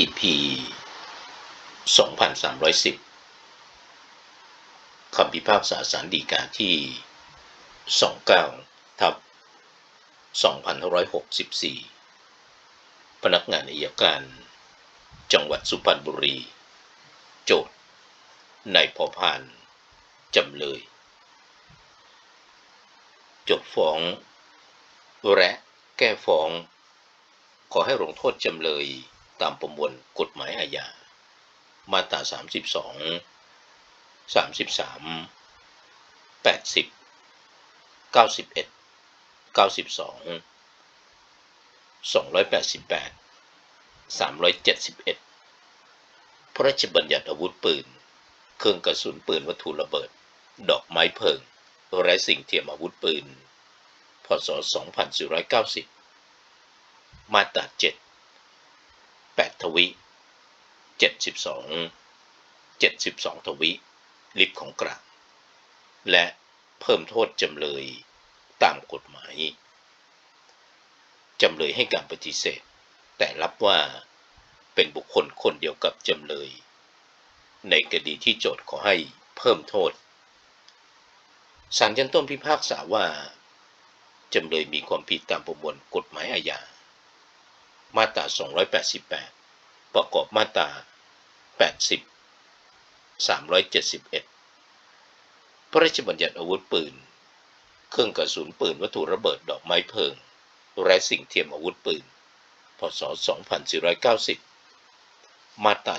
EP 2310 คำพิพากษาสารดีกาที่ 29 ทับ 2564 พนักงานอัยการ จังหวัดสุพรรณบุรี โจทย์นายพอพาน จำเลย โจทย์ฟ้องและแก้ฟ้อง ขอให้ลงโทษจำเลย ตามประมวลกฎหมายอาญา มาตรา 32 33 80 91 92 288 371 พระราชบัญญัติอาวุธปืน เครื่องกระสุนปืนวัตถุระเบิด ดอกไม้เพลิง และสิ่งเทียมอาวุธปืน พศ 2490 มาตรา 7 8 ทวิ 72 72 ทวิลิบของกลางและเพิ่มโทษจำเลยตามกฎหมาย จำเลยให้การปฏิเสธ แต่รับว่าเป็นบุคคลคนเดียวกับจำเลย ในคดีที่โจทย์ขอให้เพิ่มโทษศาลชั้นต้นพิพากษาว่า จำเลยมีความผิดตามประมวลกฎหมายอาญา มาตรา 288 ประกอบมาตรา 80 371 พระราชบัญญัติอาวุธปืน เครื่องกระสุนปืนวัตถุระเบิดดอกไม้เพลิง และสิ่งเทียมอาวุธปืน พศ 2490 มาตรา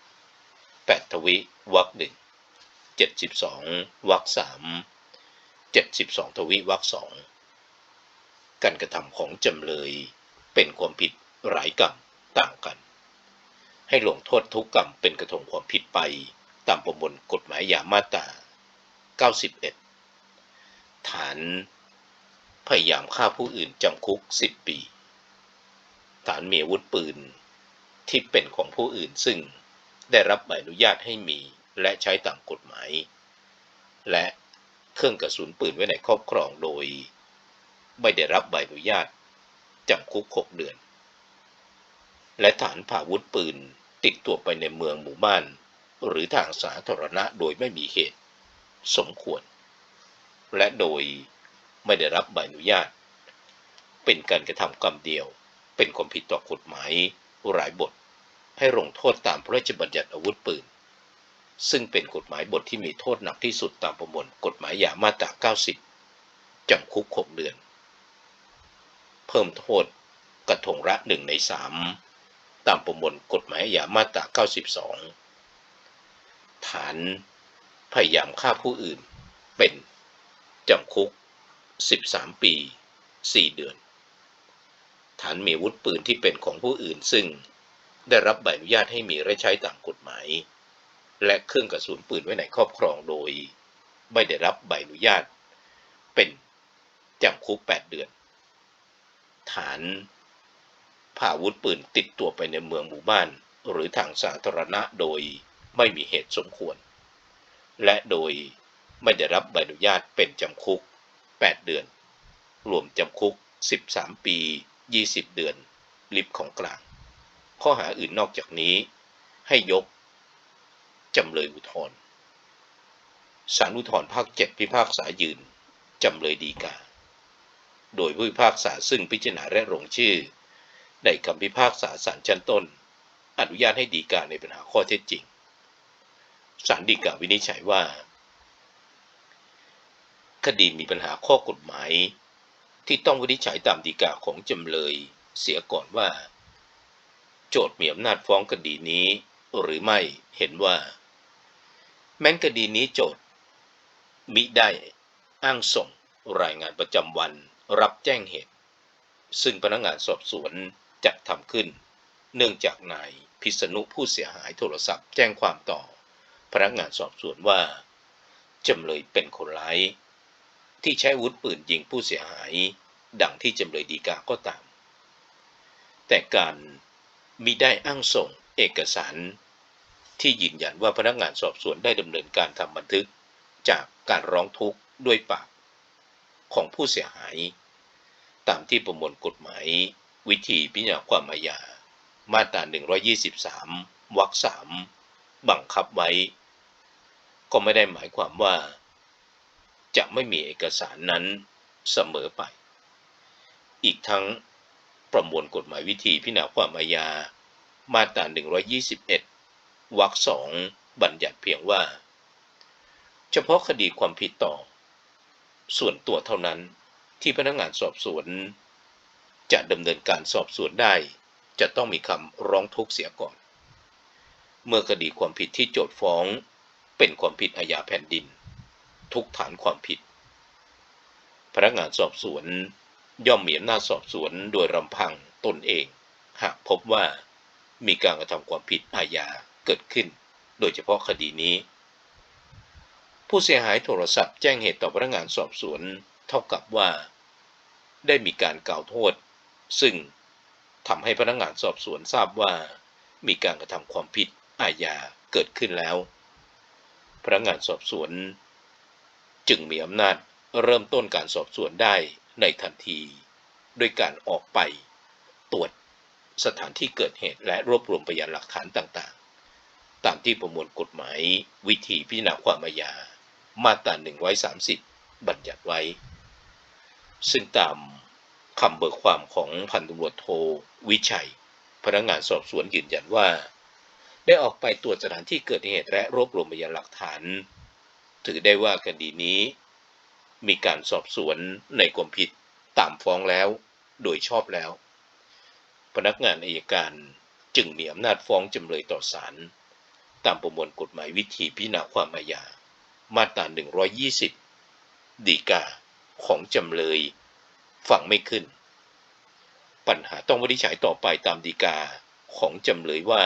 7 8 ทวิวรรคหนึ่ง72วรรคสาม72 ทวิวรรคสองการกระทำของจำเลย เป็นความผิดหลายกรรมต่างกัน ให้ลงโทษทุกกรรมเป็นกระทงความผิดไปตามประมวลกฎหมายยามาตรา91 ฐานพยายามฆ่าผู้อื่นจำคุก 10 ปี ฐานมีอาวุธปืนที่เป็นของผู้อื่นซึ่งได้รับใบอนุญาตให้มีและใช้ตามกฎหมาย และเครื่องกระสุนปืนไว้ในครอบครองโดย ไม่ได้รับใบอนุญาต จำคุก6เดือน และฐานผ่าวุธปืนติดตัวไปในเมืองหมู่บ้าน หรือทางสาธารณะโดยไม่มีเหตุ สมควร และโดยไม่ได้รับใบอนุญาต เป็นการกระทำกรรมเดียว เป็นความผิดต่อกฎหมายหลายบท ให้ลงโทษตามพระราชบัญญัติอาวุธปืน ซึ่งเป็นกฎหมายบทที่มีโทษหนักที่สุดตามประมวลกฎหมายยามาตรา 90 จำคุก 6 เดือน เพิ่มโทษกระทงละหนึ่งในสามตามประมวลกฎหมายอาญามาตรา 92 ฐานพยายามฆ่าผู้อื่นเป็นจำคุก 13 ปี 4 เดือน ฐานมีวุธปืนที่เป็นของผู้อื่นซึ่งได้รับใบอนุญาตให้มีและใช้ตามกฎหมาย และเครื่องกระสุนปืนไว้ในครอบครองโดย ไม่ได้รับใบอนุญาตเป็นจำคุก 8 เดือน ฐานพาอาวุธปืนติดตัวไปในเมืองหมู่บ้าน หรือทางสาธารณะโดยไม่มีเหตุสมควร และโดยไม่ได้รับใบอนุญาตเป็นจำคุก 8 เดือน รวมจำคุก 13 ปี 20 เดือน ลิบของกลาง ข้อหาอื่นนอกจากนี้ ให้ยก จำเลยอุทธรณ์ศาลอุทธรภาค 7 พิพากษายืน จำเลยดีกา โดยผู้พิพากษาซึ่งพิจารณาและลงชื่อ ในคำพิพากษาศาลชั้นต้น อนุญาตให้ดีกาในปัญหาข้อเท็จจริงศาลฎีกาวินิจฉัยว่า คดีมีปัญหาข้อกฎหมาย ที่ต้องวินิจฉัยตามฎีกาของจำเลย เสียก่อนว่า โจทย์มีอำนาจฟ้องคดีนี้ หรือไม่เห็นว่า แม้นคดีนี้โจทย์มิได้อ้างส่งรายงานประจำวัน รับแจ้งเหตุ ซึ่งพนักงานสอบสวนจัดทำขึ้น เนื่องจากนายพิษณุผู้เสียหายโทรศัพท์แจ้งความต่อ พนักงานสอบสวนว่าจำเลยเป็นคนร้าย ที่ใช้วุธปืนยิงผู้เสียหาย ดังที่จำเลยดีกาก็ตาม แต่การมิได้อ้างส่งเอกสาร ที่ยืนยันว่าพนักงานสอบสวนได้ดำเนินการทำบันทึกจากการร้องทุกข์ด้วยปากของผู้เสียหาย ตามที่ประมวลกฎหมาย วิธีพิจารณาความอาญา มาตรา 123 วรรคสามบังคับไว้ ก็ไม่ได้หมายความว่า จะไม่มีเอกสารนั้นเสมอไป อีกทั้งประมวลกฎหมายวิธีพิจารณาความอาญา มาตรา 121 วรรคสองบัญญัติเพียงว่า เฉพาะคดีความผิดต่อ ส่วนตัวเท่านั้น ที่พนักงานสอบสวน จะดำเนินการสอบสวนได้ จะต้องมีคำร้องทุกข์เสียก่อน เมื่อคดีความผิดที่โจทฟ้องเป็นความผิดอาญาแผ่นดิน ทุกฐานความผิด พนักงานสอบสวนย่อมมีอำนาจสอบสวนโดยลำพังตนเอง หากพบว่ามีการกระทำความผิดอาญาเกิดขึ้น โดยเฉพาะคดีนี้ ผู้เสียหายโทรศัพท์แจ้งเหตุต่อพนักงานสอบสวน เท่ากับว่า ได้มีการกล่าวโทษ ซึ่งทำให้พนักงานสอบสวนทราบว่า มีการกระทำความผิดอาญาเกิดขึ้นแล้ว พนักงานสอบสวน จึงมีอำนาจเริ่มต้นการสอบสวนได้ในทันที ด้วยการออกไปตรวจสถานที่เกิดเหตุและรวบรวมพยานหลักฐานต่างๆ ตามที่ประมวลกฎหมายวิธีพิจารณาความอาญามาตรา130 บัญญัติไว้ ซึ่งตามคำเบิกความของพันตำรวจโทวิชัย พนักงานสอบสวนยืนยันว่า ได้ออกไปตรวจสถานที่เกิดเหตุและรวบรวมพยานหลักฐาน ถือได้ว่าคดีนี้ มีการสอบสวนในความผิดตามฟ้องแล้ว โดยชอบแล้ว พนักงานอายการจึงมีอำนาจฟ้องจำเลยต่อศาลตามประมวลกฎหมายวิธีพิจารณาความอาญามาตรา 120 ดีกา ของจำเลยฟังไม่ขึ้น ปัญหาต้องวินิจฉัยต่อไปตามดีกาของจำเลยว่า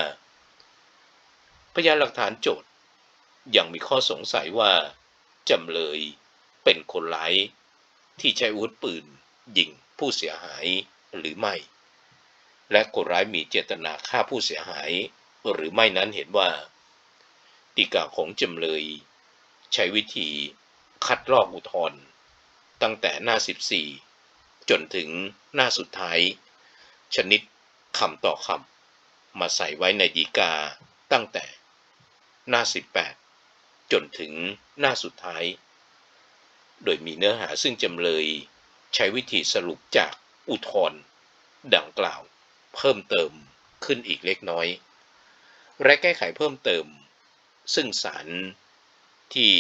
พยานหลักฐานโจทย์ยังมีข้อสงสัยว่าจำเลยเป็นคนร้ายที่ใช้อาวุธปืนยิงผู้เสียหายหรือไม่ และคนร้ายมีเจตนาฆ่าผู้เสียหายหรือไม่นั้นเห็นว่าดีกาของจำเลย ใช้วิธีคัดลอกอุทธร ตั้งแต่หน้า 14 จนถึงหน้าสุดท้าย ชนิดคำต่อคำมาใส่ไว้ในดีกาตั้งแต่หน้า 18 จนถึงหน้าสุดท้าย โดยมีเนื้อหาซึ่งจำเลยใช้วิธีสรุปจากอุทธรดังกล่าว เพิ่มเติมขึ้นอีกเล็กน้อย และแก้ไขเพิ่มเติม ซึ่งสารที่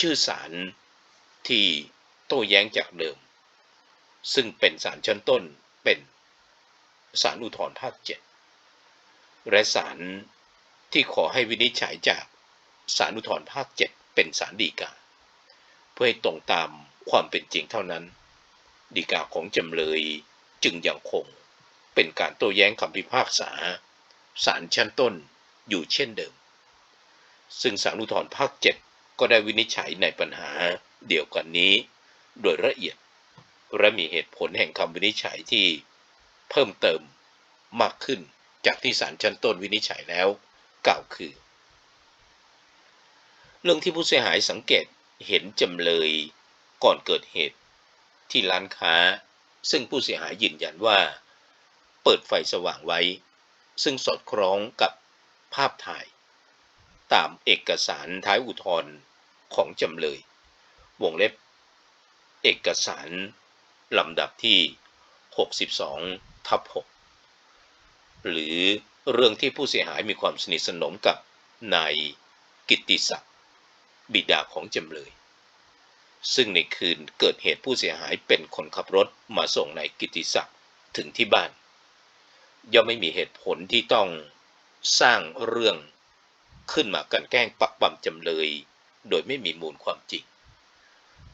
ชื่อสารที่ ต้แย้งจากเดิม ซึ่งเป็นสารชั้นต้นเป็นสารอุทธรภาคเจ็ดและสารที่ขอให้วินิจฉัยจากสารอุทธรภาคเจ็ดเป็นสารดีกา เพื่อให้ตรงตามความเป็นจริงเท่านั้นดีกาของจำเลยจึงยังคงเป็นการโต้แย้งคำพิพากษาศาลชั้นต้นอยู่เช่นเดิม ซึ่งศาลอุทธรภาคเจ็ดก็ได้วินิจฉัยในปัญหาเดียวกันนี้ โดยละเอียด และมีเหตุผลแห่งคำวินิจฉัยที่เพิ่มเติมมากขึ้นจากที่ศาลชั้นต้นวินิจฉัยแล้วกล่าวคือ เรื่องที่ผู้เสียหายสังเกตเห็นจำเลยก่อนเกิดเหตุที่ร้านค้า ซึ่งผู้เสียหายยืนยันว่า เปิดไฟสว่างไว้ ซึ่งสอดคล้องกับภาพถ่าย ตามเอกสารท้ายอุทธรณ์ของจำเลย วงเล็บ เอกสารลำดับที่ 62 ทับ 6 หรือเรื่องที่ผู้เสียหายมีความสนิทสนมกับนายกิติศักดิ์บิดาของจำเลย ซึ่งในคืนเกิดเหตุผู้เสียหายเป็นคนขับรถมาส่งนายกิติศักดิ์ถึงที่บ้าน ย่อมไม่มีเหตุผลที่ต้องสร้างเรื่องขึ้นมากันแกล้งปักปั๊มจำเลย โดยไม่มีมูลความจริง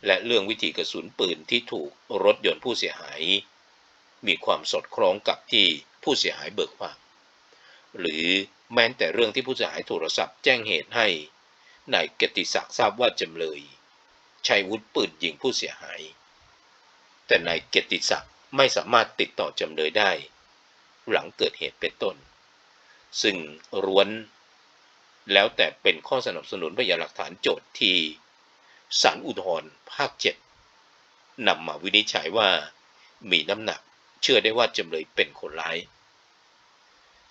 และเรื่องวิธีกระสุนปืนที่ถูกรถยนต์ผู้เสียหาย มีความสอดคล้องกับที่ผู้เสียหายเบิกความหรือแม้แต่เรื่องที่ผู้เสียหายโทรศัพท์แจ้งเหตุให้นายกติศักดิ์ทราบว่าจำเลยใช้วุธปืนยิงผู้เสียหาย แต่นายเกติศักดิ์ไม่สามารถติดต่อจำเลยได้ หลังเกิดเหตุเป็นต้น ซึ่งร้วนแล้วแต่เป็นข้อสนับสนุนพยานหลักฐานโจทย์ที่ ศาลอุทธรภาคเจ็ดนำมาวินิจฉัยว่ามีน้ำหนักเชื่อได้ว่าจำเลยเป็นคนร้าย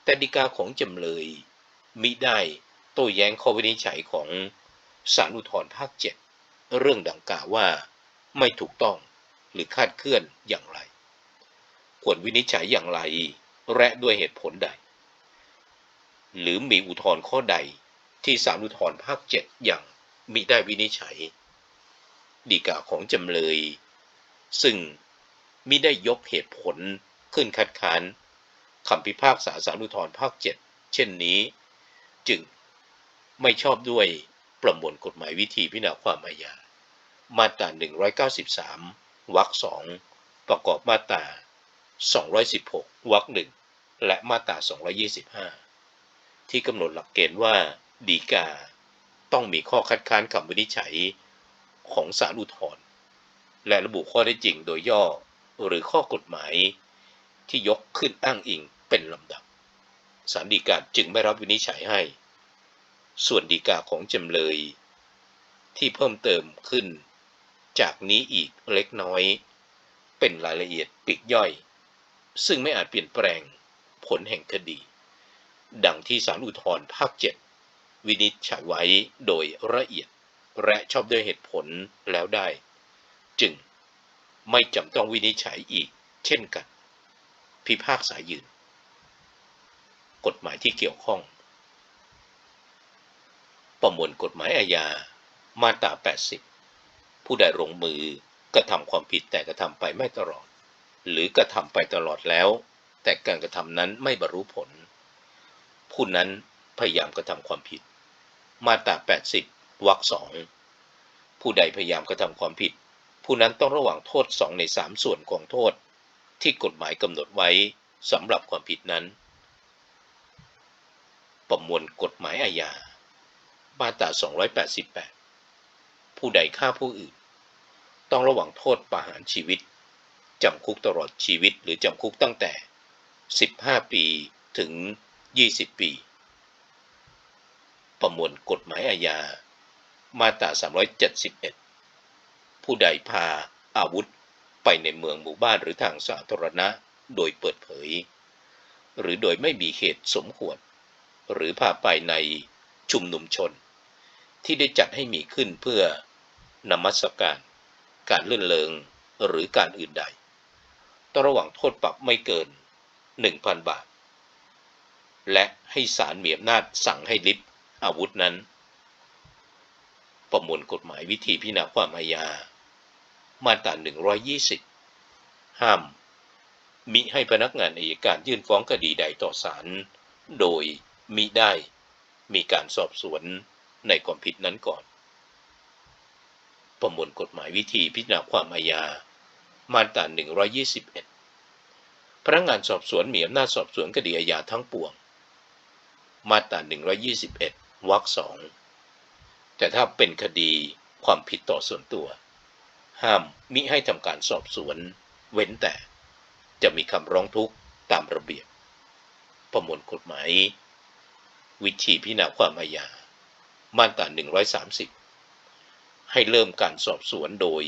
แต่ฎีกาของจำเลยมิได้โต้แย้งข้อวินิจฉัยของศาลอุทธรภาคเจ็ดเรื่องดังกล่าวว่าไม่ถูกต้องหรือคาดเคลื่อนอย่างไร ควรวินิจฉัยอย่างไร และด้วยเหตุผลใด หรือมีอุทธรณ์ข้อใดที่ศาลอุทธรภาคเจ็ดยังมิได้วินิจฉัย ฎีกาของจำเลย ซึ่งมิได้ยกเหตุผลขึ้นคัดค้านคำพิพากษาศาลอุทธรภาคเจ็ดเช่นนี้ จึงไม่ชอบด้วยประมวลกฎหมายวิธีพิจารณาความอาญามาตรา 193 วรรคสองประกอบมาตรา 216 วรรคหนึ่งและมาตรา 225 ที่กำหนดหลักเกณฑ์ว่า ดีกา ต้องมีข้อคัดค้านคำวินิจฉัย ของศาลอุทธรณ์และระบุข้อได้จริงโดยย่อหรือข้อกฎหมายที่ยกขึ้นอ้างอิงเป็นลำดับศาลฎีกาจึงไม่รับวินิจฉัยให้ ส่วนฎีกาของจำเลย ที่เพิ่มเติมขึ้น จากนี้อีกเล็กน้อย เป็นรายละเอียดปลีกย่อย ซึ่งไม่อาจเปลี่ยนแปลงผลแห่งคดี ดังที่ศาลอุทธรณ์ภาคเจ็ดวินิจฉัยไว้โดยละเอียด และชอบด้วยเหตุผลแล้วได้ จึงไม่จำต้องวินิจฉัยอีก เช่นกัน พิพากษายืน กฎหมายที่เกี่ยวข้อง ประมวลกฎหมายอาญามาตรา 80 ผู้ใดลงมือกระทำความผิดแต่กระทำไปไม่ตลอด หรือกระทำไปตลอดแล้ว แต่การกระทำนั้นไม่บรรลุผล ผู้นั้นพยายามกระทำความผิด มาตรา 80 วรรคสองผู้ใดพยายามกระทำความผิด ผู้นั้นต้องระหว่างโทษสองในสามส่วนของโทษ ที่กฎหมายกำหนดไว้สำหรับความผิดนั้น ประมวลกฎหมายอาญามาตรา288 ผู้ใดฆ่าผู้อื่น ต้องระหว่างโทษประหารชีวิตจำคุกตลอดชีวิตหรือจำคุกตั้งแต่ 15 ปีถึง 20 ปี ประมวลกฎหมายอาญา มาตรา371 ผู้ใดพาอาวุธไปในเมืองหมู่บ้านหรือทางสาธารณะโดยเปิดเผย หรือโดยไม่มีเหตุสมควร หรือพาไปในชุมนุมชน ที่ได้จัดให้มีขึ้นเพื่อนมัสการ การเลื่อนเลงหรือการอื่นใดต้องระหว่างโทษปรับไม่เกิน 1,000 บาท และให้ศาลมีอำนาจสั่งให้ลิบอาวุธนั้น ประมวลกฎหมายวิธีพิจารณาความอาญา มาตรา 120 ห้าม มิให้พนักงานอายการยื่นฟ้องคดีใดต่อศาล โดยมิได้มีการสอบสวนในความผิดนั้นก่อน ประมวลกฎหมายวิธีพิจารณาความอาญา มาตรา 121 พนักงานสอบสวนมีอำนาจสอบสวนคดีอาญาทั้งปวง มาตรา 121 วรรคสอง แต่ถ้าเป็นคดีความผิดต่อส่วนตัว ห้ามมิให้ทำการสอบสวน เว้นแต่ จะมีคำร้องทุกข์ตามระเบียบ ประมวลกฎหมาย วิธีพิจารณาความอาญามาตรา 130 ให้เริ่มการสอบสวนโดย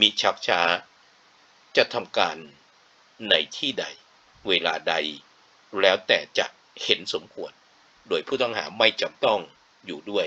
มิชักช้า จะทำการในที่ใด เวลาใด แล้วแต่จะเห็นสมควร โดยผู้ต้องหาไม่จำต้องอยู่ด้วย